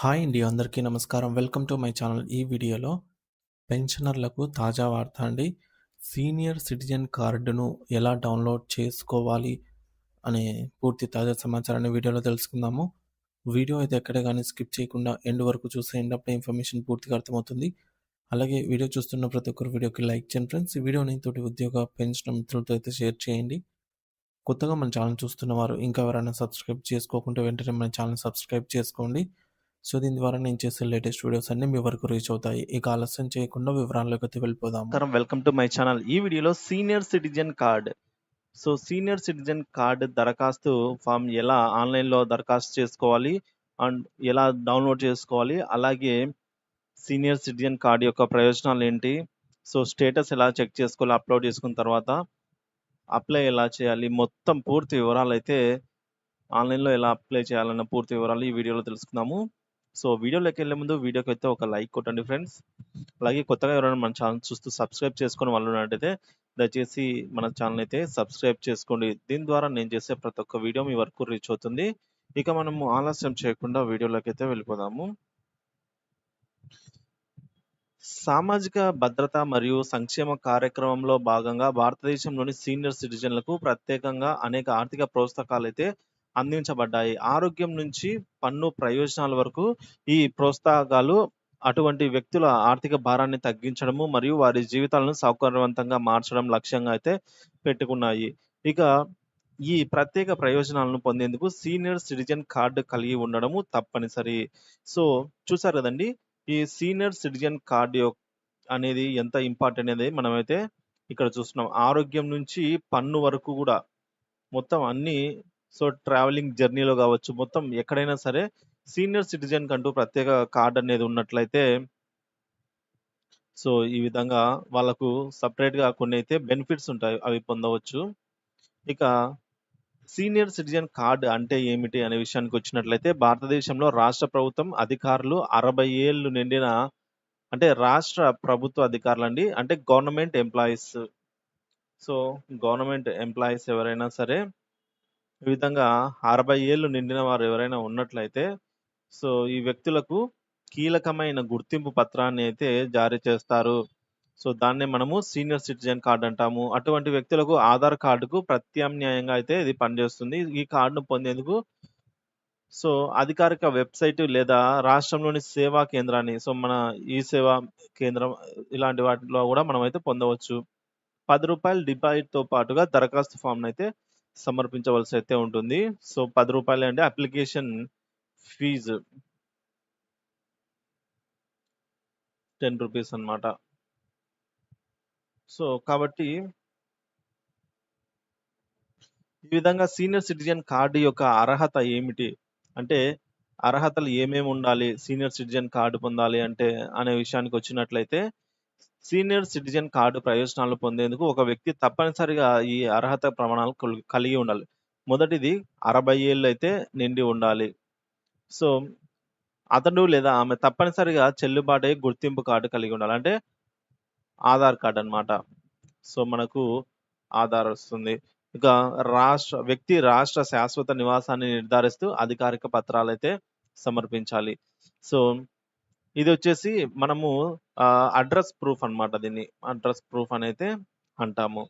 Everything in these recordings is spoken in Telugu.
హాయ్ అండి అందరికీ నమస్కారం. Welcome to my channel. ఈ వీడియోలో పెన్షనర్లకు తాజా వార్త అండి. సీనియర్ సిటిజన్ కార్డును ఎలా డౌన్లోడ్ చేసుకోవాలి అనే పూర్తి తాజా సమాచారాన్ని వీడియోలో తెలుసుకుందాము. వీడియో అయితే ఎక్కడ కానీ స్కిప్ చేయకుండా ఎండ్ వరకు చూసేయండి అప్పుడే ఇన్ఫర్మేషన్ పూర్తిగా అర్థమవుతుంది. అలాగే వీడియో చూస్తున్న ప్రతి ఒక్కరు వీడియోకి లైక్ చేయండి ఫ్రెండ్స్. ఈ వీడియోని తోటి ఉద్యోగ పెన్షన్ మిత్రులతో అయితే షేర్ చేయండి. కొత్తగా మన ఛానల్ చూస్తున్న వారు ఇంకా ఎవరైనా సబ్స్క్రైబ్ చేసుకోకుంటే వెంటనే మన ఛానల్ సబ్స్క్రైబ్ చేసుకోండి. సో దీని ద్వారా నేను చేసే లేటెస్ట్ వీడియోస్ అన్ని మీ వరకు రీచ్ అవుతాయి. ఇక ఆలస్యం చేయకుండా వివరాల్లోకి వెళ్ళిపోదాం నమస్కారం. Welcome to my channel. ఈ వీడియోలో senior citizen card. So senior citizen card దరఖాస్తు ఫామ్ ఎలా ఆన్లైన్లో దరఖాస్తు చేసుకోవాలి అండ్ ఎలా డౌన్లోడ్ చేసుకోవాలి? అలాగే సీనియర్ సిటిజన్ కార్డ్ యొక్క ప్రయోజనాలు ఏంటి? సో స్టేటస్ ఎలా చెక్ చేసుకోవాలి? అప్లోడ్ చేసుకున్న తర్వాత అప్లై ఎలా చేయాలి? మొత్తం పూర్తి వివరాలు అయితే ఆన్లైన్లో ఎలా అప్లై చేయాలన్న పూర్తి వివరాలు ఈ వీడియోలో తెలుసుకుందాము. సో వీడియోలోకి వెళ్ళే ముందు వీడియోకి అయితే ఒక లైక్ కొట్టండి ఫ్రెండ్స్. అలాగే కొత్తగా ఎవరైనా మన ఛానల్ చూస్తూ సబ్స్క్రైబ్ చేసుకుని వాళ్ళు ఉన్నట్టయితే దయచేసి మన ఛానల్ అయితే సబ్స్క్రైబ్ చేసుకోండి. దీని ద్వారా నేను చేసే ప్రతి ఒక్క వీడియో మీ వరకు రీచ్ అవుతుంది. ఇక మనము ఆలస్యం చేయకుండా వీడియోలోకి అయితే వెళ్ళిపోదాము. సామాజిక భద్రత మరియు సంక్షేమ కార్యక్రమంలో భాగంగా భారతదేశంలోని సీనియర్ సిటిజన్లకు ప్రత్యేకంగా అనేక ఆర్థిక ప్రోత్సాహకాలు అయితే అందించబడ్డాయి. ఆరోగ్యం నుంచి పన్ను ప్రయోజనాల వరకు ఈ ప్రోత్సాహకాలు అటువంటి వ్యక్తుల ఆర్థిక భారాన్ని తగ్గించడము మరియు వారి జీవితాలను సౌకర్యవంతంగా మార్చడం లక్ష్యంగా అయితే పెట్టుకున్నాయి. ఇక ఈ ప్రత్యేక ప్రయోజనాలను పొందేందుకు సీనియర్ సిటిజన్ కార్డు కలిగి ఉండడము తప్పనిసరి. సో చూసారు కదండి ఈ సీనియర్ సిటిజన్ కార్డు అనేది ఎంత ఇంపార్టెంట్ అనేది మనమైతే ఇక్కడ చూస్తున్నాం. ఆరోగ్యం నుంచి పన్ను వరకు కూడా మొత్తం అన్ని సో ట్రావెలింగ్ జర్నీలో కావచ్చు మొత్తం ఎక్కడైనా సరే సీనియర్ సిటిజన్ కంటూ ప్రత్యేక కార్డ్ అనేది ఉన్నట్లయితే సో ఈ విధంగా వాళ్ళకు సపరేట్గా కొన్ని అయితే బెనిఫిట్స్ ఉంటాయి అవి పొందవచ్చు. ఇక సీనియర్ సిటిజన్ కార్డ్ అంటే ఏమిటి అనే విషయానికి వచ్చినట్లయితే భారతదేశంలో రాష్ట్ర ప్రభుత్వం అధికారులు అరవై ఏళ్ళు నిండిన అంటే రాష్ట్ర ప్రభుత్వ అధికారులు అండి అంటే government employees. So government employees ఎవరైనా సరే ఈ విధంగా అరవై ఏళ్ళు నిండిన వారు ఎవరైనా ఉన్నట్లయితే సో ఈ వ్యక్తులకు కీలకమైన గుర్తింపు పత్రాన్ని అయితే జారీ చేస్తారు. సో దాన్నే మనము సీనియర్ సిటిజన్ కార్డు అంటాము. అటువంటి వ్యక్తులకు ఆధార్ కార్డుకు ప్రత్యామ్నాయంగా అయితే ఇది పనిచేస్తుంది. ఈ కార్డును పొందేందుకు సో అధికారిక వెబ్సైట్ లేదా రాష్ట్రంలోని సేవా కేంద్రాన్ని సో మన ఈ సేవా కేంద్రం ఇలాంటి వాటిలో కూడా మనం అయితే పొందవచ్చు. పది రూపాయల డిపాజిట్తో పాటుగా దరఖాస్తు ఫామ్ అయితే సమర్పించవలసి అయితే ఉంటుంది. సో పది రూపాయలు అంటే అప్లికేషన్ ఫీజు టెన్ రూపీస్ అన్నమాట. సో కాబట్టి ఈ విధంగా సీనియర్ సిటిజన్ కార్డు యొక్క అర్హత ఏమిటి? అంటే అర్హతలు ఏమేమి ఉండాలి? సీనియర్ సిటిజన్ కార్డు పొందాలి అంటే అనే విషయానికి వచ్చినట్లయితే సీనియర్ సిటిజన్ కార్డు ప్రయోజనాలు పొందేందుకు ఒక వ్యక్తి తప్పనిసరిగా ఈ అర్హత ప్రమాణాలు కలిగి ఉండాలి. మొదటిది అరవై ఏళ్ళు అయితే నిండి ఉండాలి. సో అతడు లేదా ఆమె తప్పనిసరిగా చెల్లుబాటు అయ్యే గుర్తింపు కార్డు కలిగి ఉండాలి. అంటే ఆధార్ కార్డు అన్నమాట. సో మనకు ఆధార్ వస్తుంది. ఇక రాష్ట్ర వ్యక్తి రాష్ట్ర శాశ్వత నివాసాన్ని నిర్ధారిస్తూ అధికారిక పత్రాలు అయితే సమర్పించాలి. సో ఇది వచ్చేసి మనము అడ్రస్ ప్రూఫ్ అన్నమాట దీన్ని. అడ్రస్ ప్రూఫ్ అని అయితే అంటాము.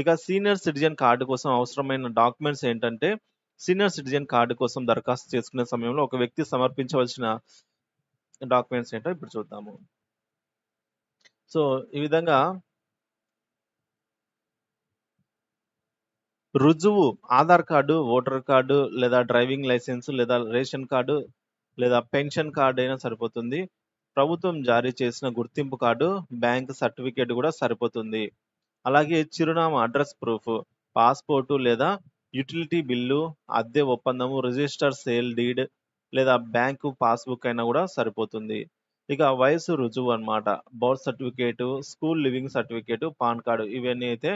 ఇక సీనియర్ సిటిజన్ కార్డు కోసం అవసరమైన డాక్యుమెంట్స్ ఏంటంటే సీనియర్ సిటిజన్ కార్డు కోసం దరఖాస్తు చేసుకునే సమయంలో ఒక వ్యక్తి సమర్పించవలసిన డాక్యుమెంట్స్ ఏంటో ఇప్పుడు చూద్దాము. సో ఈ విధంగా రుజువు ఆధార్ కార్డు ఓటర్ కార్డు లేదా డ్రైవింగ్ లైసెన్స్ లేదా రేషన్ కార్డు లేదా పెన్షన్ కార్డు అయినా సరిపోతుంది. ప్రభుత్వం జారీ చేసిన గుర్తింపు కార్డు బ్యాంక్ సర్టిఫికేట్ కూడా సరిపోతుంది. అలాగే చిరునామా అడ్రస్ ప్రూఫ్ పాస్పోర్టు లేదా యుటిలిటీ బిల్లు అద్దె ఒప్పందము రిజిస్టర్ సేల్ డీడ్ లేదా బ్యాంకు పాస్బుక్ అయినా కూడా సరిపోతుంది. ఇక వయసు రుజువు అన్నమాట. Birth certificate school leaving certificate PAN card ఇవన్నీ అయితే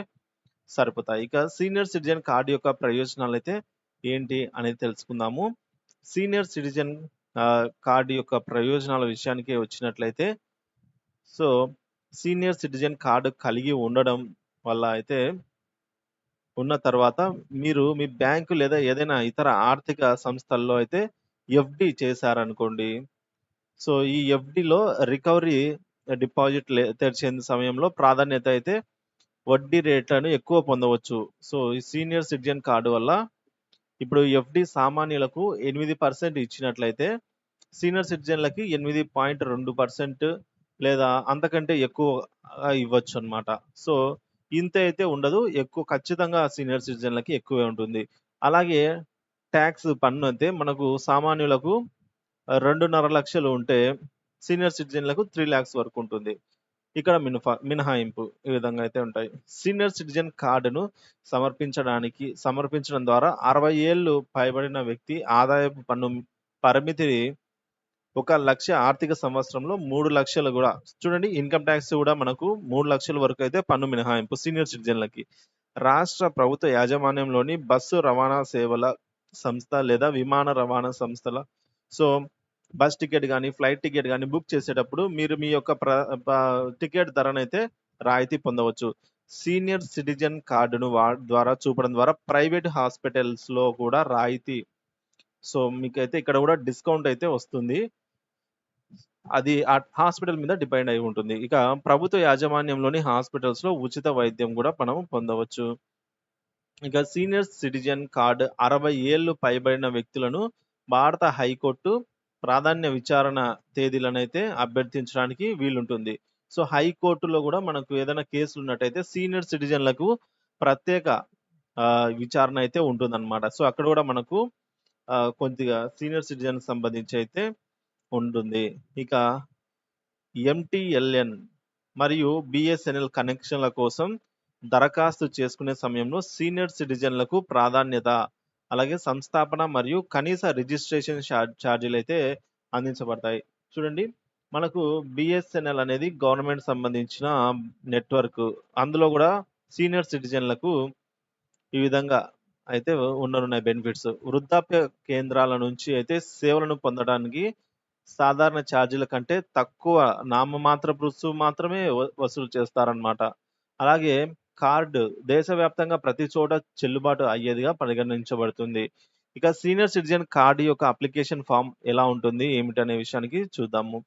సరిపోతాయి. ఇక సీనియర్ సిటిజన్ కార్డు యొక్క ప్రయోజనాలు అయితే ఏంటి అనేది తెలుసుకుందాము. సీనియర్ సిటిజన్ కార్డు యొక్క ప్రయోజనాల విషయానికి వచ్చినట్లయితే సో సీనియర్ సిటిజన్ కార్డు కలిగి ఉండడం వల్ల అయితే ఉన్న తర్వాత మీరు మీ బ్యాంకు లేదా ఏదైనా ఇతర ఆర్థిక సంస్థల్లో అయితే ఎఫ్డి చేశారనుకోండి సో, ఈ ఎఫ్‌డిలో రికవరీ డిపాజిట్ లే తెరిచే సమయంలో ప్రాధాన్యత అయితే వడ్డీ రేట్లను ఎక్కువ పొందవచ్చు. సో, ఈ సీనియర్ సిటిజన్ కార్డు వల్ల ఇప్పుడు ఎఫ్‌డి సామాన్యులకు ఎనిమిది పర్సెంట్ ఇచ్చినట్లయితే సీనియర్ సిటిజన్‌లకి 8.2% లేదా అంతకంటే ఎక్కువ ఇవ్వచ్చు అనమాట సో, ఇంత అయితే ఉండదు. ఎక్కువ ఖచ్చితంగా సీనియర్ సిటిజన్‌లకి ఎక్కువే ఉంటుంది. అలాగే ట్యాక్స్ పన్ను అయితే మనకు సామాన్యులకు రెండున్నర లక్షలు ఉంటే సీనియర్ సిటిజన్‌లకు 3,00,000 వరకు ఉంటుంది. ఇక్కడ మినఫా మినహాయింపు ఈ విధంగా అయితే ఉంటాయి. సీనియర్ సిటిజన్ కార్డును సమర్పించడానికి సమర్పించడం ద్వారా 60 ఏళ్ళు పైబడిన వ్యక్తి ఆదాయపు పన్ను పరిమితిని 1,00,000 ఆర్థిక సంవత్సరంలో మూడు లక్షలు కూడా చూడండి ఇన్‌కమ్ టాక్స్ కూడా మనకు మూడు లక్షల వరకు అయితే పన్ను మినహాయింపు సీనియర్ సిటిజన్‌లకి. రాష్ట్ర ప్రభుత్వ యాజమాన్యంలోని బస్సు రవాణా సేవల సంస్థ లేదా విమాన రవాణా సంస్థల సో, బస్ టికెట్ కానీ ఫ్లైట్ టికెట్ కానీ బుక్ చేసేటప్పుడు మీరు మీ యొక్క ప్ర టికెట్ ధరనైతే రాయితీ పొందవచ్చు. సీనియర్ సిటిజన్ కార్డును వా ద్వారా చూపడం ద్వారా ప్రైవేట్ హాస్పిటల్స్‌లో కూడా రాయితీ సో, మీకైతే ఇక్కడ కూడా డిస్కౌంట్ అయితే వస్తుంది. అది ఆ హాస్పిటల్ మీద డిపెండ్ అయి ఉంటుంది. ఇక ప్రభుత్వ యాజమాన్యంలోని హాస్పిటల్స్‌లో ఉచిత వైద్యం కూడా మనం పొందవచ్చు. ఇక సీనియర్ సిటిజన్ కార్డు అరవై ఏళ్ళు పైబడిన వ్యక్తులను భారత హైకోర్టు ప్రాధాన్య విచారణ తేదీలనైతే అభ్యర్థించడానికి వీలుంటుంది. సో, హైకోర్టులో కూడా మనకు ఏదైనా కేసులు ఉన్నట్టయితే సీనియర్ సిటిజన్‌లకు ప్రత్యేక విచారణ అయితే ఉంటుందన్నమాట. సో, అక్కడ కూడా మనకు కొద్దిగా సీనియర్ సిటిజన్ సంబంధించి అయితే ఉంటుంది. ఇక ఎంటీఎల్ఎన్ మరియు బిఎస్ఎన్ఎల్ కనెక్షన్‌ల కోసం దరఖాస్తు చేసుకునే సమయంలో సీనియర్ సిటిజన్‌లకు ప్రాధాన్యత, అలాగే సంస్థాపన మరియు కనీస రిజిస్ట్రేషన్ ఛార్జీలు అయితే అందించబడతాయి. చూడండి మనకు బిఎస్ఎన్ఎల్ అనేది గవర్నమెంట్ సంబంధించిన నెట్వర్క్. అందులో కూడా సీనియర్ సిటిజన్‌లకు ఈ విధంగా అయితే ఉండనున్నాయి బెనిఫిట్స్. వృద్ధాప్య కేంద్రాల నుంచి అయితే సేవలను పొందడానికి సాధారణ ఛార్జీల కంటే తక్కువ నామమాత్రపు రుసుము మాత్రమే వసూలు చేస్తారనమాట అలాగే కార్డు దేశవ్యాప్తంగా ప్రతి చోట చెల్లుబాటు అయ్యేదిగా పరిగణించబడుతుంది. ఇక సీనియర్ సిటిజన్ కార్డు యొక్క అప్లికేషన్ ఫామ్ ఎలా ఉంటుంది? ఏమిటనే విషయానికి చూద్దాము.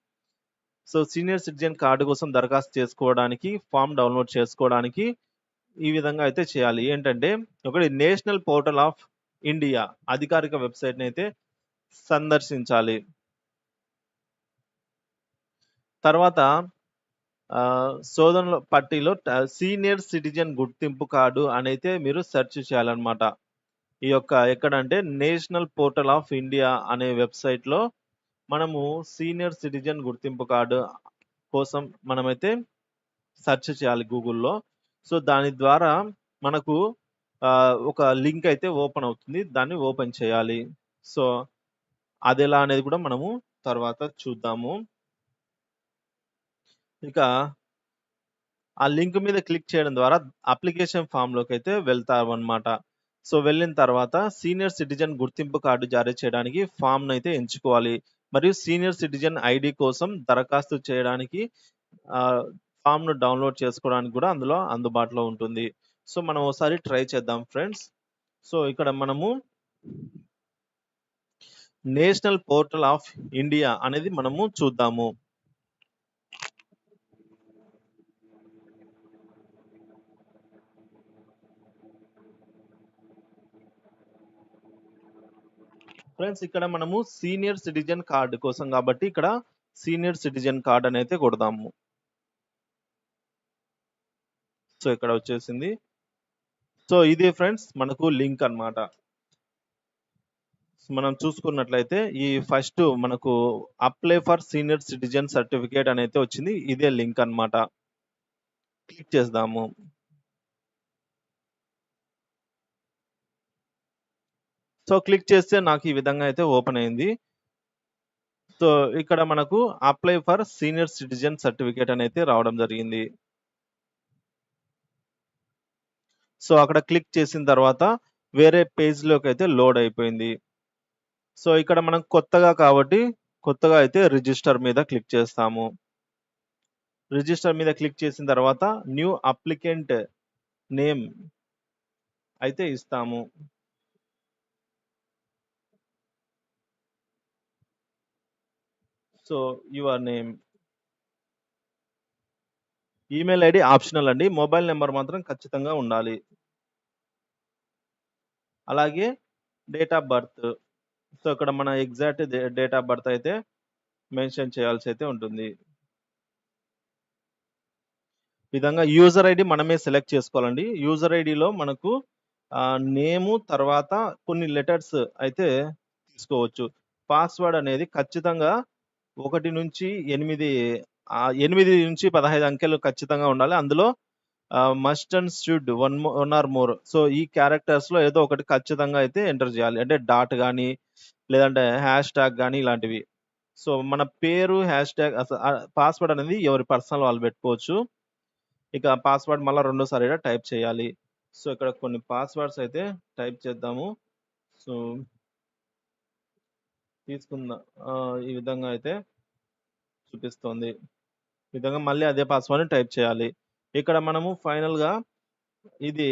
సో, సీనియర్ సిటిజన్ కార్డు కోసం దరఖాస్తు చేసుకోవడానికి ఫామ్ డౌన్‌లోడ్ చేసుకోవడానికి ఈ విధంగా అయితే చేయాలి. ఏంటంటే ఒకటి నేషనల్ పోర్టల్ ఆఫ్ ఇండియా అధికారిక వెబ్సైట్ని అయితే సందర్శించాలి. తర్వాత శోధనలో పట్టిలో సీనియర్ సిటిజన్ గుర్తింపు కార్డు అనైతే మీరు సెర్చ్ చేయాలన్నమాట. ఈ యొక్క ఎక్కడంటే నేషనల్ పోర్టల్ ఆఫ్ ఇండియా అనే వెబ్‌సైట్‌లో మనము సీనియర్ సిటిజన్ గుర్తింపు కార్డు కోసం మనమైతే సెర్చ్ చేయాలి గూగుల్‌లో. సో, దాని ద్వారా మనకు ఒక లింక్ అయితే ఓపెన్ అవుతుంది. దాన్ని ఓపెన్ చేయాలి. సో, అది ఎలా అనేది కూడా మనము తర్వాత చూద్దాము. ఇక ఆ లింక్ మీద క్లిక్ చేయడం ద్వారా అప్లికేషన్ ఫామ్లోకి అయితే వెళ్తామన్నమాట. సో, వెళ్ళిన తర్వాత సీనియర్ సిటిజన్ గుర్తింపు కార్డు జారీ చేయడానికి ఫామ్ను అయితే ఎంచుకోవాలి. మరియు సీనియర్ సిటిజన్ ఐడి కోసం దరఖాస్తు చేయడానికి ఫామ్ను డౌన్‌లోడ్ చేసుకోవడానికి కూడా అందులో అందుబాటులో ఉంటుంది. సో, మనం ఓసారి ట్రై చేద్దాం ఫ్రెండ్స్. సో, ఇక్కడ మనము నేషనల్ పోర్టల్ ఆఫ్ ఇండియా అనేది మనము చూద్దాము. ఫ్రెండ్స్ ఇక్కడ మనము సీనియర్ సిటిజన్ కార్డు కోసం కాబట్టి ఇక్కడ సీనియర్ సిటిజన్ కార్డ్ అని అయితే కొడదాము. సో, ఇక్కడ వచ్చేసింది. సో, ఇది ఫ్రెండ్స్ మనకు లింక్ అన్నమాట. మనం చూసుకున్నట్లయితే ఈ ఫస్ట్ మనకు apply for senior citizen certificate అని అయితే వచ్చింది. ఇదే లింక్ అన్నమాట. క్లిక్ చేద్దాము. సో, క్లిక్ చేస్తే నాకు ఈ విధంగా అయితే ఓపెన్ అయింది. సో, ఇక్కడ మనకు apply for senior citizen certificate అని అయితే రావడం జరిగింది. సో, అక్కడ క్లిక్ చేసిన తర్వాత వేరే పేజ్లోకి అయితే లోడ్ అయిపోయింది. సో, ఇక్కడ మనం కొత్తగా కాబట్టి కొత్తగా అయితే రిజిస్టర్ మీద క్లిక్ చేస్తాము. రిజిస్టర్ మీద క్లిక్ చేసిన తర్వాత న్యూ అప్లికెంట్ నేమ్ అయితే ఇస్తాము. So your name. Email ID optional అండి. మొబైల్ నెంబర్ మాత్రం ఖచ్చితంగా ఉండాలి. అలాగే డేట్ ఆఫ్ బర్త్. సో, ఇక్కడ మన ఎగ్జాక్ట్ డేట్ ఆఫ్ బర్త్ అయితే మెన్షన్ చేయాల్సి అయితే ఉంటుంది. విధంగా యూజర్ ఐడి మనమే సెలెక్ట్ చేసుకోవాలండి. యూజర్ ఐడిలో మనకు నేము తర్వాత కొన్ని లెటర్స్ అయితే తీసుకోవచ్చు. పాస్‌వర్డ్ అనేది ఖచ్చితంగా ఒకటి నుంచి ఎనిమిది ఎనిమిది నుంచి పదహైదు అంకెలు ఖచ్చితంగా ఉండాలి. అందులో must and should one more one or more. So, ఈ క్యారెక్టర్స్లో ఏదో ఒకటి ఖచ్చితంగా అయితే ఎంటర్ చేయాలి. అంటే డాట్ కానీ లేదంటే హ్యాష్ ట్యాగ్ కానీ ఇలాంటివి. సో, మన పేరు, హ్యాష్ ట్యాగ్ పాస్‌వర్డ్ అనేది ఎవరి పర్సనల్ వాళ్ళు పెట్టుకోవచ్చు. ఇక పాస్‌వర్డ్ మళ్ళీ రెండోసారి టైప్ చేయాలి. సో, ఇక్కడ కొన్ని పాస్‌వర్డ్స్ అయితే టైప్ చేద్దాము. సో తీసుకుందాం. ఈ విధంగా అయితే చూపిస్తోంది. ఈ విధంగా మళ్ళీ అదే పాస్‌వర్డ్‌ని టైప్ చేయాలి. ఇక్కడ మనము ఫైనల్‌గా ఇది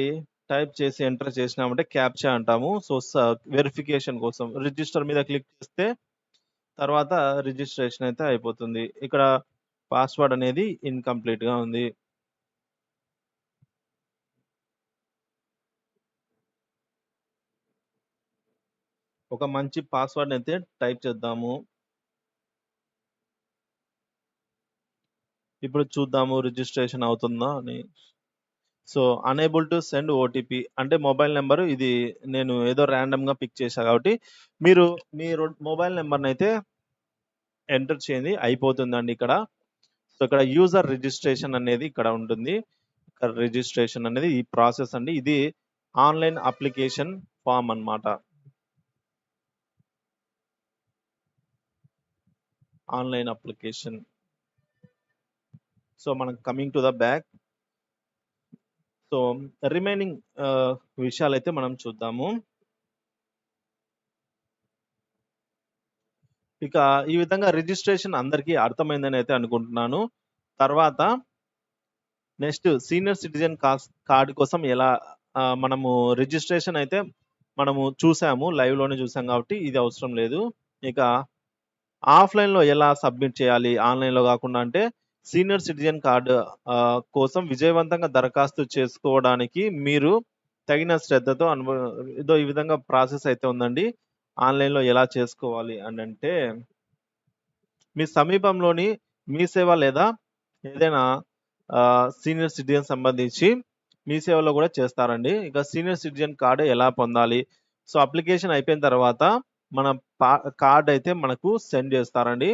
టైప్ చేసి ఎంటర్ చేసినామంటే క్యాప్చా అంటాము. సో, వెరిఫికేషన్ కోసం రిజిస్టర్ మీద క్లిక్ చేస్తే తర్వాత రిజిస్ట్రేషన్ అయితే అయిపోతుంది. ఇక్కడ పాస్‌వర్డ్ అనేది ఇన్‌కంప్లీట్‌గా ఉంది. ఒక మంచి పాస్‌వర్డ్‌నయితే టైప్ చేద్దాము. ఇప్పుడు చూద్దాము రిజిస్ట్రేషన్ అవుతుందా అని. So, unable to send OTP అంటే మొబైల్ నెంబర్ ఇది నేను ఏదో ర్యాండమ్గా పిక్ చేశాను కాబట్టి మీరు మీ మొబైల్ మొబైల్ అయితే ఎంటర్ చేయండి. అయిపోతుందండి ఇక్కడ. సో, ఇక్కడ యూజర్ రిజిస్ట్రేషన్ అనేది ఇక్కడ ఉంటుంది. ఇక్కడ రిజిస్ట్రేషన్ అనేది ఈ ప్రాసెస్ అండి. ఇది ఆన్‌లైన్ అప్లికేషన్ ఫార్మ్ అన్నమాట. Online application. సో, మనం coming to the back. So, remaining విషయాలు విషయాలైతే మనం చూద్దాము. ఇక ఈ విధంగా రిజిస్ట్రేషన్ అందరికీ అర్థమైందని అయితే అనుకుంటున్నాను. తర్వాత నెక్స్ట్ సీనియర్ సిటిజన్ కాస్ కార్డ్ కోసం ఎలా మనము రిజిస్ట్రేషన్ అయితే మనము చూసాము. లైవ్‌లోనే చూసాం కాబట్టి ఇది అవసరం లేదు. ఇక ఆఫ్‌లైన్‌లో ఎలా సబ్మిట్ చేయాలి ఆన్‌లైన్‌లో కాకుండా అంటే సీనియర్ సిటిజన్ కార్డు కోసం విజయవంతంగా దరఖాస్తు చేసుకోవడానికి మీరు తగిన శ్రద్ధతో అనుభవ ఇదో ఈ విధంగా ప్రాసెస్ అయితే ఉందండి. ఆన్‌లైన్‌లో ఎలా చేసుకోవాలి అనంటే మీ సమీపంలోని మీ సేవ లేదా ఏదైనా సీనియర్ సిటిజన్ సంబంధించి మీ సేవలో కూడా చేస్తారండి. ఇక సీనియర్ సిటిజన్ కార్డు ఎలా పొందాలి? సో, అప్లికేషన్ అయిపోయిన తర్వాత మన పా కార్డ్ అయితే మనకు సెండ్ చేస్తారండి.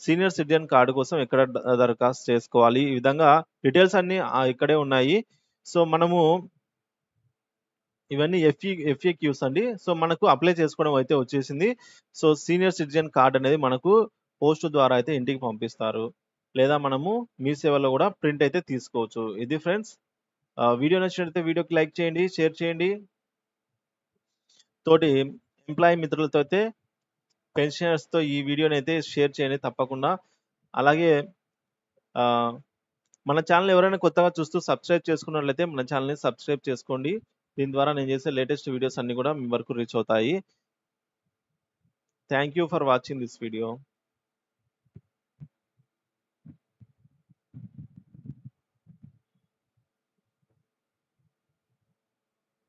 సీనియర్ సిటిజన్ కార్డు కోసం ఎక్కడ దరఖాస్తు చేసుకోవాలి? ఈ విధంగా డీటెయిల్స్ అన్నీ ఇక్కడే ఉన్నాయి. సో, మనము ఇవన్నీ ఎఫ్‌ఈ ఎఫ్‌ఏక్యూస్ అండి. సో, మనకు అప్లై చేసుకోవడం అయితే వచ్చేసింది. సో, సీనియర్ సిటిజన్ కార్డ్ అనేది మనకు పోస్ట్ ద్వారా అయితే ఇంటికి పంపిస్తారు. లేదా మనము మీ సేవలో కూడా ప్రింట్ అయితే తీసుకోవచ్చు. ఇది ఫ్రెండ్స్. వీడియో నచ్చినట్లయితే వీడియోకి లైక్ చేయండి, షేర్ చేయండి. తోటి ఎంప్లాయీ మిత్రులతో అయితే పెన్షనర్స్‌తో ఈ వీడియోని అయితే షేర్ చేయండి తప్పకుండా. అలాగే మన ఛానల్ ఎవరైనా కొత్తగా చూస్తూ సబ్స్క్రైబ్ చేసుకున్నట్లయితే మన ఛానల్ని సబ్స్క్రైబ్ చేసుకోండి. దీని ద్వారా నేను చేసే లేటెస్ట్ వీడియోస్ అన్నీ కూడా మీ వరకు రీచ్ అవుతాయి. Thank you for watching this video.